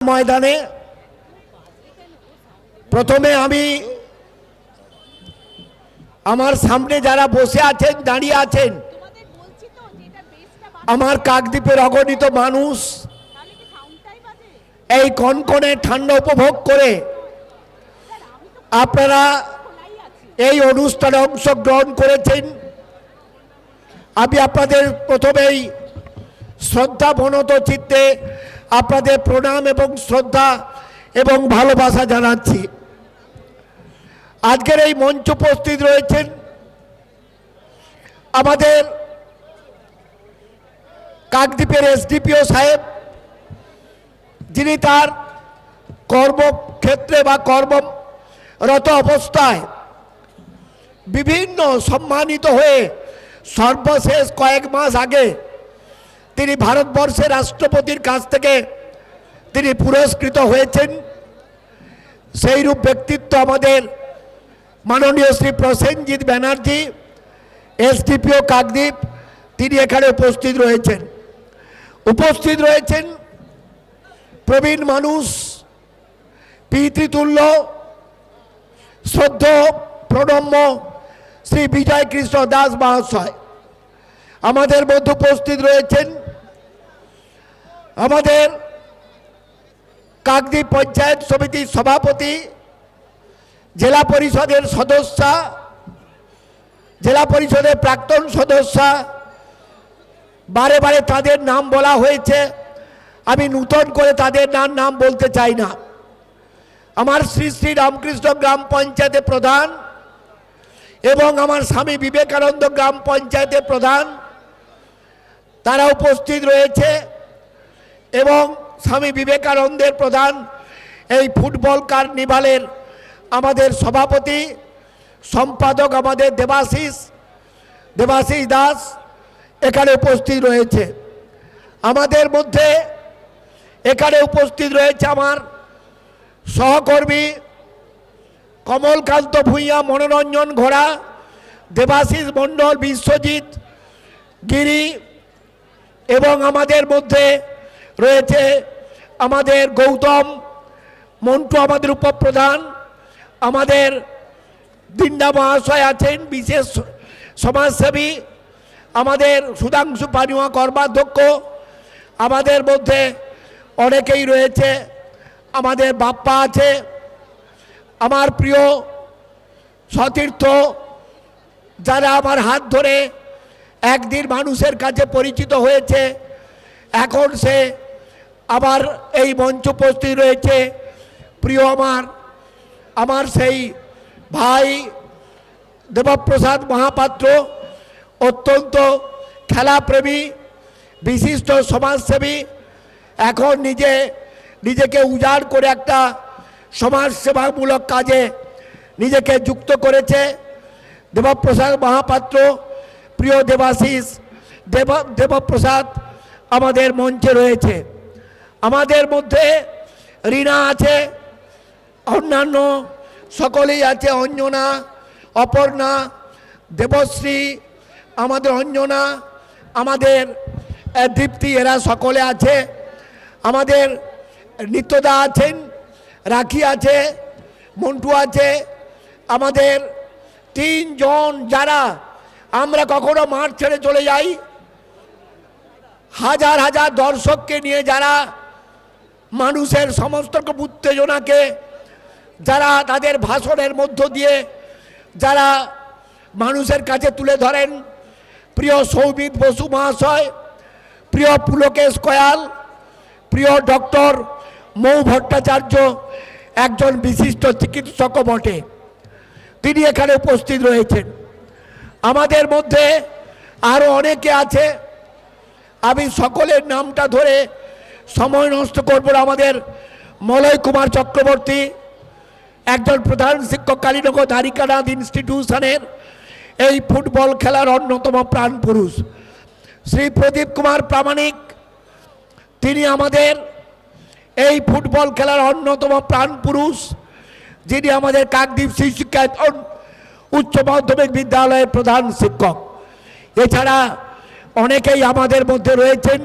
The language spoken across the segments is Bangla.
ময়দানে প্রথমে আমি আমার সামনে যারা বসে আছেন, দাঁড়িয়ে আছেন, আমার কাকদ্বীপের অগণিত মানুষ, এই কনকনে ঠান্ডা উপভোগ করে আপনারা এই অনুষ্ঠানে অংশগ্রহণ করেছেন। আমি আপনাদের প্রথমেই শ্রদ্ধা বনত চিত্তে আপনাদের প্রণাম এবং শ্রদ্ধা এবং ভালোবাসা জানাচ্ছি। আজকের এই মঞ্চ উপস্থিত রয়েছেন আমাদের কাকদ্বীপের এসডিপিও সাহেব, যিনি তার কর্মক্ষেত্রে বা কর্মরত অবস্থায় বিভিন্ন সম্মানিত হয়ে সর্বশেষ কয়েক মাস আগে তিনি ভারতবর্ষের রাষ্ট্রপতির কাছ থেকে তিনি পুরস্কৃত হয়েছেন। সেইরূপ ব্যক্তিত্ব আমাদের মাননীয় শ্রী প্রসেনজিৎ ব্যানার্জি, এসডিপিও কাকদ্বীপ, তিনি এখানে উপস্থিত রয়েছেন। উপস্থিত রয়েছেন প্রবীণ মানুষ, পিতৃতুল্য, শ্রদ্ধ, প্রণম্য শ্রী বিজয় কৃষ্ণ দাস মহাশয়। আমাদের মধ্যে উপস্থিত রয়েছেন আমাদের কাকদ্বীপ পঞ্চায়েত সমিতির সভাপতি, জেলা পরিষদের সদস্যা, জেলা পরিষদের প্রাক্তন সদস্যা, বারে বারে তাদের নাম বলা হয়েছে। আমি নূতন করে তাদের নাম নাম বলতে চাই না। আমার শ্রী শ্রী রামকৃষ্ণ গ্রাম পঞ্চায়েতের প্রধান এবং আমার স্বামী বিবেকানন্দ গ্রাম পঞ্চায়েতের প্রধান, তারা উপস্থিত রয়েছে। এবং স্বামী বিবেকানন্দের প্রধান এই ফুটবল কার্নিভালের আমাদের সভাপতি, সম্পাদক আমাদের দেবাশিস দেবাশিস দাস এখানে উপস্থিত রয়েছে। আমাদের মধ্যে এখানে উপস্থিত রয়েছে আমার সহকর্মী কমলকান্ত ভূঁইয়া, মনোরঞ্জন ঘোড়া, দেবাশিস মণ্ডল, বিশ্বজিৎ গিরি এবং আমাদের মধ্যে রয়েছে। আমাদের গৌতম, মন্টু আমাদের উপপ্রধান। আমাদের দিন্দা মহাশয় আছেন, বিশেষ সমাজসেবী। আমাদের সুধাংশু পানুয়া কর্মাধ্যক্ষ। আমাদের মধ্যে অনেকেই রয়েছে। আমাদের বাপ্পা আছে। আমার প্রিয় সতীর্থ, যারা আমার হাত ধরে একদিন মানুষের কাছে পরিচিত হয়েছে, এখন সে আবার এই মঞ্চ উপস্থিত রয়েছে। প্রিয় আমার আমার সেই ভাই দেবপ্রসাদ মহাপাত্র, অত্যন্ত খেলাপ্রেমী, বিশিষ্ট সমাজসেবী, এখন নিজে, নিজেকে উজাড় করে একটা সমাজসেবামূলক কাজে নিজেকে যুক্ত করেছে দেবপ্রসাদ মহাপাত্র। প্রিয় দেবাশিস, দেব, দেবপ্রসাদ আমাদের মঞ্চে রয়েছে। আমাদের মধ্যে রীনা আছে, অন্যান্য সকলেই আছে, অঞ্জনা, অপর্ণা, দেবশ্রী, আমাদের অঞ্জনা, আমাদের দীপ্তি, এরা সকলে আছে, আমাদের নিত্যদা আছেন, রাখি আছে, মন্টু আছে, আমাদের তিনজন যারা, আমরা কখনো মাঠ ছেড়ে চলে যাই, হাজার হাজার দর্শককে নিয়ে যারা মানুষের সমস্ত উত্তেজনাকে যারা তাদের ভাষণের মধ্য দিয়ে যারা মানুষের কাছে তুলে ধরেন, প্রিয় সৌমিত বসু মহাশয়, প্রিয় পুলকেশ কয়াল, প্রিয় ডক্টর মৌ ভট্টাচার্য, একজন বিশিষ্ট চিকিৎসকও বটে। তিনি এখানে উপস্থিত রয়েছেন। আমাদের মধ্যে আরও অনেকে আছে। আমি সকলের নামটা ধরে সময় নষ্ট করব। আমাদের মলয় কুমার চক্রবর্তী, একজন প্রধান শিক্ষক কালীনগর দ্বারিকানাথ ইনস্টিটিউশনের এই ফুটবল খেলার অন্যতম প্রাণ পুরুষ শ্রী প্রদীপ কুমার প্রামাণিক, তিনি আমাদের এই ফুটবল খেলার অন্যতম প্রাণ পুরুষ, যিনি আমাদের কাকদ্বীপ শিক্ষা উচ্চ মাধ্যমিক বিদ্যালয়ের প্রধান শিক্ষক এছাড়া অনেকেই আমাদের মধ্যে রয়েছেন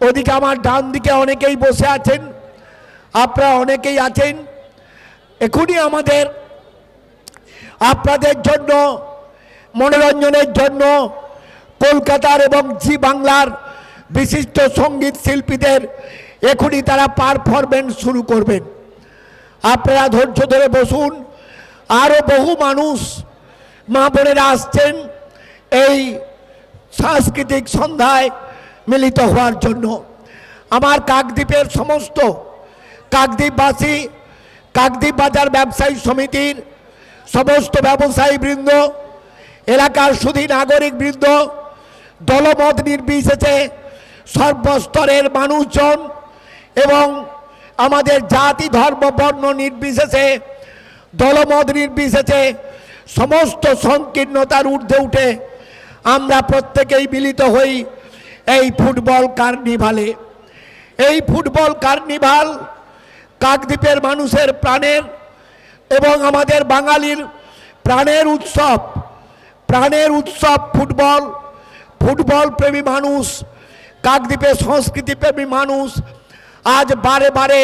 ওদিকে আমার ডান দিকে অনেকেই বসে আছেন, আপনারা অনেকেই আছেন। এখনই আমাদের, আপনাদের জন্য, মনোরঞ্জনের জন্য কলকাতার এবং জি বাংলার বিশিষ্ট সংগীত শিল্পীদের এখনই তারা পারফরমেন্স শুরু করবেন। আপনারা ধৈর্য ধরে বসুন আরও বহু মানুষ মা বোনেরা আসছেন এই সাংস্কৃতিক সন্ধ্যায়। মিলিত হওয়ার জন্য। আমার কাকদ্বীপের সমস্ত কাকদ্বীপবাসী কাকদ্বীপ বাজার ব্যবসায়ী সমিতির সমস্ত ব্যবসায়ী বৃন্দ এলাকার সুধী নাগরিক বৃন্দ দলমত নির্বিশেষে সর্বস্তরের মানুষজন এবং আমাদের জাতি, ধর্ম, বর্ণ নির্বিশেষে দলমত নির্বিশেষে সমস্ত সংকীর্ণতার ঊর্ধ্বে উঠে আমরা প্রত্যেকেই মিলিত হই। এই ফুটবল কার্নিভালে, এই ফুটবল কার্নিভাল কাকদ্বীপের মানুষের প্রাণের এবং আমাদের বাঙালির প্রাণের উৎসব প্রাণের উৎসব ফুটবল ফুটবল প্রেমী মানুষ, কাকদ্বীপের সংস্কৃতি প্রেমী মানুষ আজ বারে বারে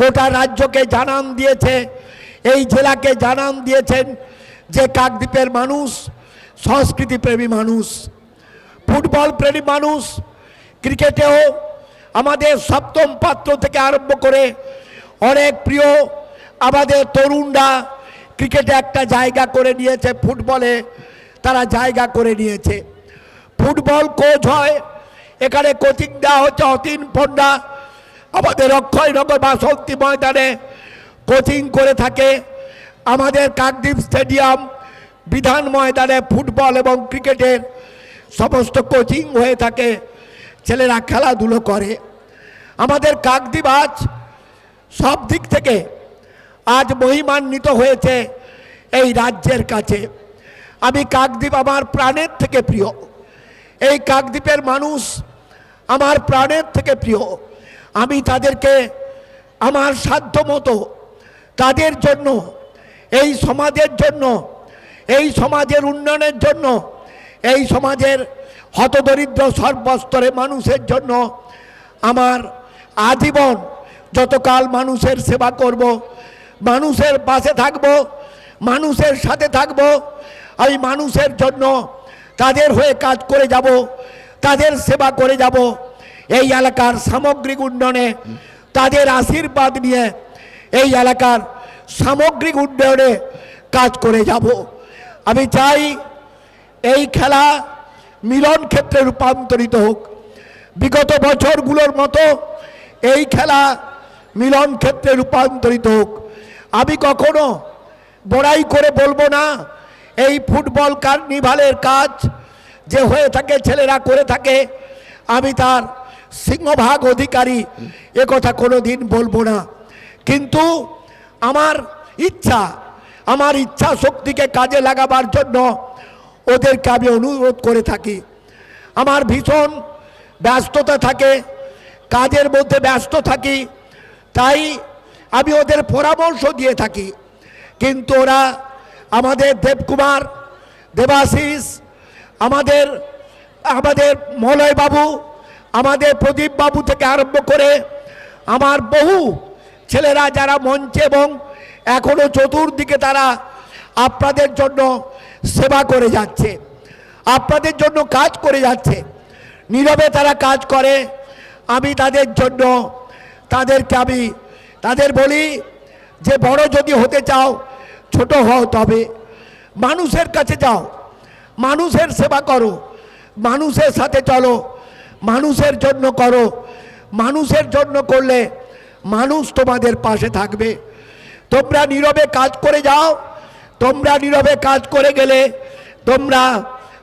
গোটা রাজ্যকে জানান দিয়েছে, এই জেলাকে জানান দিয়েছেন যে কাকদ্বীপের মানুষ সংস্কৃতি প্রেমী মানুষ। ফুটবল প্রেমী মানুষ ক্রিকেটেও আমাদের সপ্তম পাত্র থেকে আরম্ভ করে অনেক প্রিয় আমাদের তরুণরা ক্রিকেটে একটা জায়গা করে নিয়েছে, ফুটবলে তারা জায়গা করে নিয়েছে। ফুটবল কোচ হয়, এখানে কোচিং দেওয়া হচ্ছে অতীন পণ্ডা আমাদের অক্ষয়নগর বাসন্তী ময়দানে কোচিং করে থাকে। আমাদের কাকদ্বীপ স্টেডিয়াম, বিধান ময়দানে ফুটবল এবং ক্রিকেটের সমস্ত কোচিং হয়ে থাকে। ছেলেরা খেলাধুলো করে। আমাদের কাকদ্বীপ আজ সব দিক থেকে আজ মহিমান্বিত হয়েছে এই রাজ্যের কাছে। আমি কাকদ্বীপ আমার প্রাণের থেকে প্রিয়। এই কাকদ্বীপের মানুষ আমার প্রাণের থেকে প্রিয়। আমি তাদেরকে আমার সাধ্য মতো তাদের জন্য, এই সমাজের জন্য, এই সমাজের উন্নয়নের জন্য এই সমাজের হতদরিদ্র সর্বস্তরে মানুষের জন্য আমার আজীবন যতকাল মানুষের সেবা করব, মানুষের পাশে থাকব, মানুষের সাথে থাকব, আমি মানুষের জন্য তাদের হয়ে কাজ করে যাব, তাদের সেবা করে যাব। এই এলাকার সামগ্রিক উন্নয়নে তাদের আশীর্বাদ নিয়ে এই এলাকার সামগ্রিক উন্নয়নে কাজ করে যাব। আমি চাই এই খেলা মিলন ক্ষেত্রে রূপান্তরিত হোক। বিগত বছরগুলোর মতো এই খেলা মিলন ক্ষেত্রে রূপান্তরিত হোক। আমি কখনো বড়াই করে বলব না, এই ফুটবল কার্নিভালের কাজ যে হয়ে থাকে, ছেলেরা করে থাকে, আমি তার সিংহভাগ অধিকারী এ কথা কোনো দিন বলব না। কিন্তু আমার ইচ্ছা আমার ইচ্ছা শক্তিকে কাজে লাগাবার জন্য ওদেরকে আমি অনুরোধ করে থাকি। আমার ভীষণ ব্যস্ততা থাকে, কাজের মধ্যে ব্যস্ত থাকি, তাই আমি ওদের পরামর্শ দিয়ে থাকি। কিন্তু ওরা আমাদের দেবকুমার, দেবাশিস, আমাদের আমাদের মলয় বাবু আমাদের প্রদীপ বাবু থেকে আরম্ভ করে আমার বহু ছেলেরা যারা মঞ্চে এবং এখনও চতুর্দিকে তারা আপনাদের জন্য সেবা করে যাচ্ছে, আপনাদের জন্য কাজ করে যাচ্ছে, নীরবে তারা কাজ করে, আমি তাদের জন্য তাদেরকে আমি তাদের বলি যে বড় যদি হতে চাও, ছোট হও তবে, মানুষের কাছে যাও, মানুষের সেবা করো, মানুষের সাথে চলো, মানুষের জন্য করো, মানুষের জন্য করলে মানুষ তোমাদের পাশে থাকবে। তোমরা নীরবে কাজ করে যাও তোমরা নীরবে কাজ করে গেলে তোমরা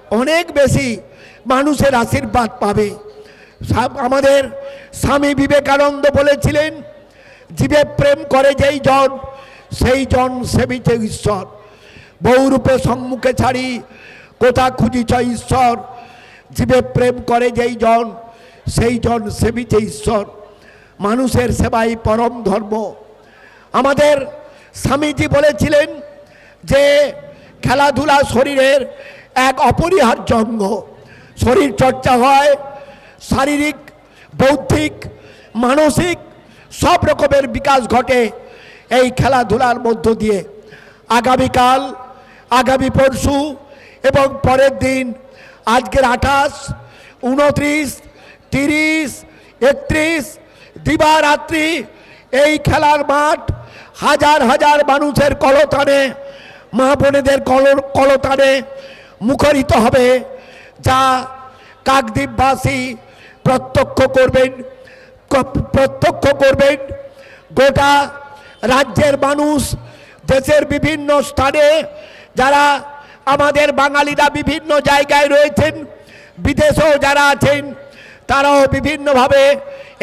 অনেক বেশি মানুষের আশীর্বাদ পাবে। আমাদের স্বামী বিবেকানন্দ বলেছিলেন, জীবে প্রেম করে যেই জন, সেই জন সেবিছে ঈশ্বর। বহুরূপে সম্মুখে ছাড়ি, কোথা খুঁজিছ ঈশ্বর? জীবে প্রেম করে যেই জন, সেই জন সেবিছে ঈশ্বর। মানুষের সেবাই পরম ধর্ম। আমাদের স্বামীজি বলেছিলেন যে খেলাধুলা শরীরের এক অপরিহার্য অঙ্গ। শরীর চর্চা হয়, শারীরিক, বৌদ্ধিক, মানসিক, সব রকমের বিকাশ ঘটে এই খেলাধুলার মধ্য দিয়ে। আগামীকাল, আগামী পরশু এবং পরের দিন, আজকের আঠাশ, উনত্রিশ, তিরিশ, একত্রিশ, দিবারাত্রি এই খেলার মাঠ হাজার হাজার মানুষের কলতানে মা বোনেদের কল কলতানে মুখরিত হবে, যা কাকদ্বীপবাসী প্রত্যক্ষ করবেন প্রত্যক্ষ করবেন। গোটা রাজ্যের মানুষ, দেশের বিভিন্ন স্থানে যারা আমাদের বাঙালিরা বিভিন্ন জায়গায় রয়েছেন, বিদেশেও যারা আছেন, তারাও বিভিন্নভাবে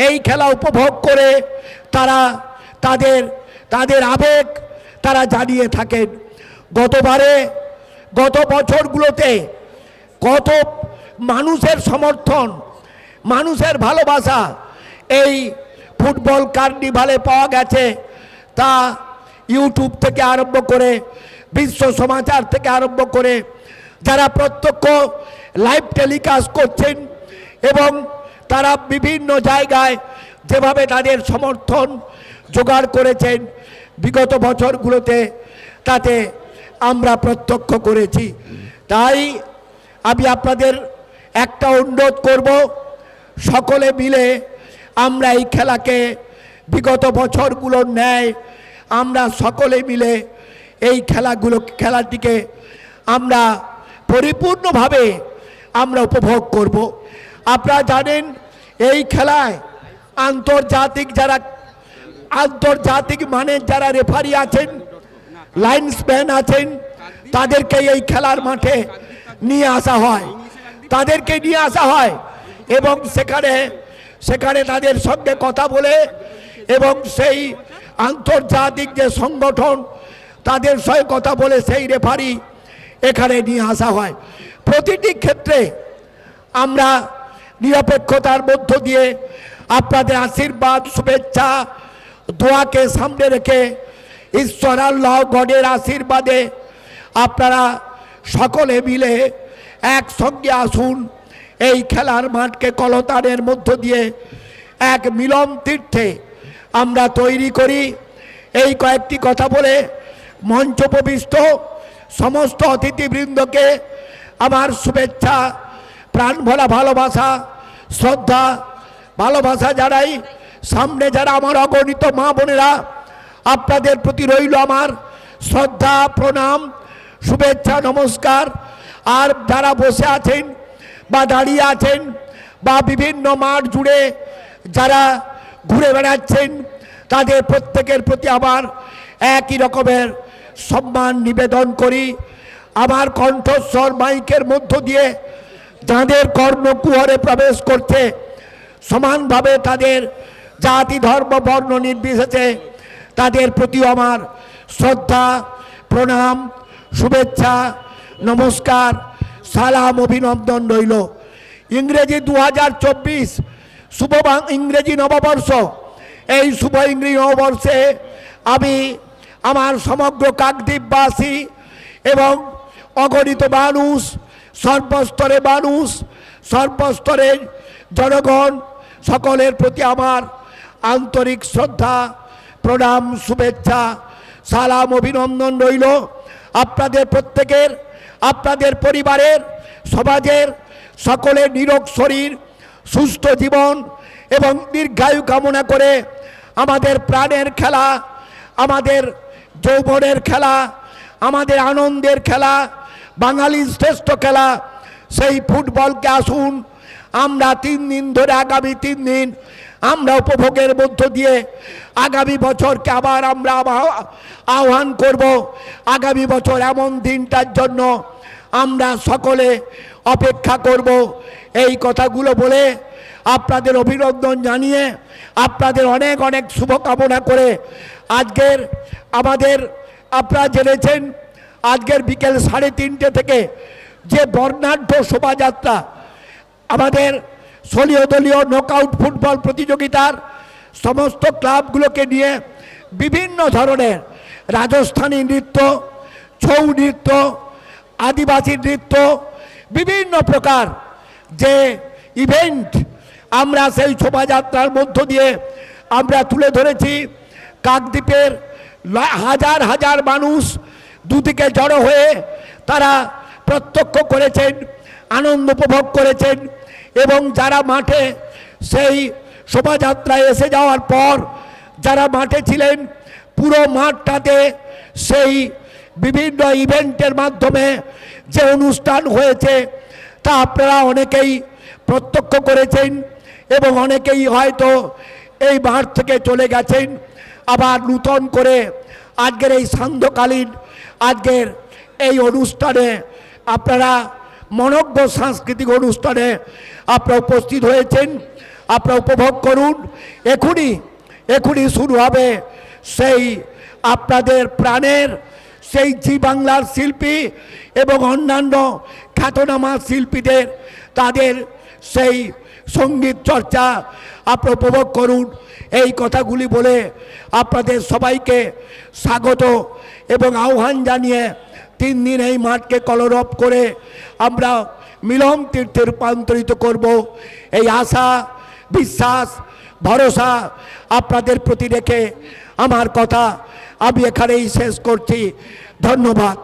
এই খেলা উপভোগ করে তারা তাদের তাদের আবেগ তারা জানিয়ে থাকেন। গতবারে, গত বছরগুলোতে কত মানুষের সমর্থন, মানুষের ভালোবাসা এই ফুটবল কার্নিভালে পাওয়া গেছে তা ইউটিউব থেকে আরম্ভ করে, বিশ্ব সমাচার থেকে আরম্ভ করে যারা প্রত্যক্ষ লাইভ টেলিকাস্ট করছেন এবং তারা বিভিন্ন জায়গায় যেভাবে তাদের সমর্থন জোগাড় করেছেন, বিগত বছরগুলোতে তাতে আমরা প্রত্যক্ষ করেছি। তাই আমি আপনাদের একটা অনুরোধ করব, সকলে মিলে আমরা এই খেলাকে বিগত বছরগুলোর ন্যায় আমরা সকলে মিলে এই খেলাগুলো, খেলাটিকে আমরা পরিপূর্ণভাবে আমরা উপভোগ করব। আপনারা জানেন, এই খেলায় আন্তর্জাতিক যারা, আন্তর্জাতিক মানের যারা রেফারি আছেন লাইন্সম্যান আছেন তাদেরকে এই খেলার মাঠে নিয়ে আসা হয়। তাদেরকে নিয়ে আসা হয় এবং সেখানে সেখানে তাদের সঙ্গে কথা বলে এবং সেই আন্তর্জাতিক যে সংগঠন, তাদের সঙ্গে কথা বলে সেই রেফারি এখানে নিয়ে আসা হয়। প্রতিটি ক্ষেত্রে আমরা নিরপেক্ষতার মধ্য দিয়ে আপনাদের আশীর্বাদ, শুভেচ্ছা, দোয়াকে সামনে রেখে ঈশ্বর আল্লাহ গডের আশীর্বাদে আপনারা সকলে মিলে একসঙ্গে আসুন এই খেলার মাঠকে কলতানের মধ্য দিয়ে এক মিলন তীর্থে আমরা তৈরি করি। এই কয়েকটি কথা বলে মঞ্চ প্রবিষ্ট সমস্ত অতিথিবৃন্দকে আমার শুভেচ্ছা, প্রাণ ভরা ভালোবাসা, শ্রদ্ধা, ভালোবাসা যারাই সামনে যারা আমার অগণিত মা বোনেরা আপনাদের প্রতি রইল আমার শ্রদ্ধা, প্রণাম, শুভেচ্ছা, নমস্কার। আর যারা বসে আছেন বা দাঁড়িয়ে আছেন বা বিভিন্ন মাঠ জুড়ে যারা ঘুরে বেড়াচ্ছেন, তাদের প্রত্যেকের প্রতি আমার একই রকমের সম্মান নিবেদন করি। আমার কণ্ঠস্বর মাইকের মধ্য দিয়ে যাদের কর্ণকুহরে প্রবেশ করছে, সমানভাবে তাদের জাতি, ধর্ম, বর্ণ নির্বিশেষে তাদের প্রতি আমার শ্রদ্ধা, প্রণাম, শুভেচ্ছা, নমস্কার, সালাম, অভিনন্দন রইল। ইংরেজি দু হাজার চব্বিশ শুভ ইংরেজি নববর্ষ। এই শুভ ইংরেজি নববর্ষে আমি আমার সমগ্র কাকদ্বীপবাসী এবং অগণিত মানুষ, সর্বস্তরে মানুষ, সর্বস্তরের জনগণ, সকলের প্রতি আমার আন্তরিক শ্রদ্ধা প্রণাম, শুভেচ্ছা, সালাম, অভিনন্দন রইল আপনাদের প্রত্যেকের, আপনাদের পরিবারের, সমাজের সকলের নিরোগ শরীর, সুস্থ জীবন এবং দীর্ঘায়ু কামনা করে আমাদের প্রাণের খেলা, আমাদের যৌবনের খেলা, আমাদের আনন্দের খেলা, বাঙালির শ্রেষ্ঠ খেলা, সেই ফুটবলকে আসুন। আমরা তিন দিন ধরে, আগামী তিন দিন আমরা উপভোগের মধ্য দিয়ে আগামী বছরকে আবার আমরা আহ্বান করব। আগামী বছর এমন দিনটার জন্য আমরা সকলে অপেক্ষা করব। এই কথাগুলো বলে আপনাদের অভিনন্দন জানিয়ে আপনাদের অনেক অনেক শুভকামনা করে আজকের আমাদের আপনারা জেনেছেন আজকের বিকেল সাড়ে তিনটে থেকে যে বর্ণাঢ্য শোভাযাত্রা আমাদের দলীয় দলীয় নকআউট ফুটবল প্রতিযোগিতার সমস্ত ক্লাবগুলোকে নিয়ে বিভিন্ন ধরনের রাজস্থানী নৃত্য, ছৌ নৃত্য, আদিবাসী নৃত্য, বিভিন্ন প্রকার যে ইভেন্ট আমরা সেই শোভাযাত্রার মধ্য দিয়ে আমরা তুলে ধরেছি। কাকদ্বীপের হাজার হাজার মানুষ দুদিকে জড়ো হয়ে তারা প্রত্যক্ষ করেছেন, আনন্দ উপভোগ করেছেন। এবং যারা মাঠে সেই শোভাযাত্রায় এসে যাওয়ার পর যারা মাঠে ছিলেন, পুরো মাঠটাতে সেই বিভিন্ন ইভেন্টের মাধ্যমে যে অনুষ্ঠান হয়েছে তা আপনারা অনেকেই প্রত্যক্ষ করেছেন এবং অনেকেই হয়তো এই মাঠ থেকে চলে গেছেন। আবার নূতন করে আজকের এই সান্ধ্যকালীন আজকের এই অনুষ্ঠানে আপনারা মনজ্ঞ সাংস্কৃতিক অনুষ্ঠানে আপনারা উপস্থিত হয়েছেন। আপনারা উপভোগ করুন। এখনই এখনই শুরু হবে সেই আপনাদের প্রাণের সেই জি বাংলার শিল্পী এবং অন্যান্য খ্যাতনামা শিল্পীদের তাদের সেই সংগীত চর্চা আপনারা উপভোগ করুন। এই কথাগুলি বলে আপনাদের সবাইকে স্বাগত এবং আহ্বান জানিয়ে তিন দিন এই মাঠকে কলরব করে আমরা মিলন তীর্থে রূপান্তরিত করব। এই আশা, বিশ্বাস, ভরসা আপনাদের প্রতি রেখে আমার কথা আমি এখানেই শেষ করছি। ধন্যবাদ।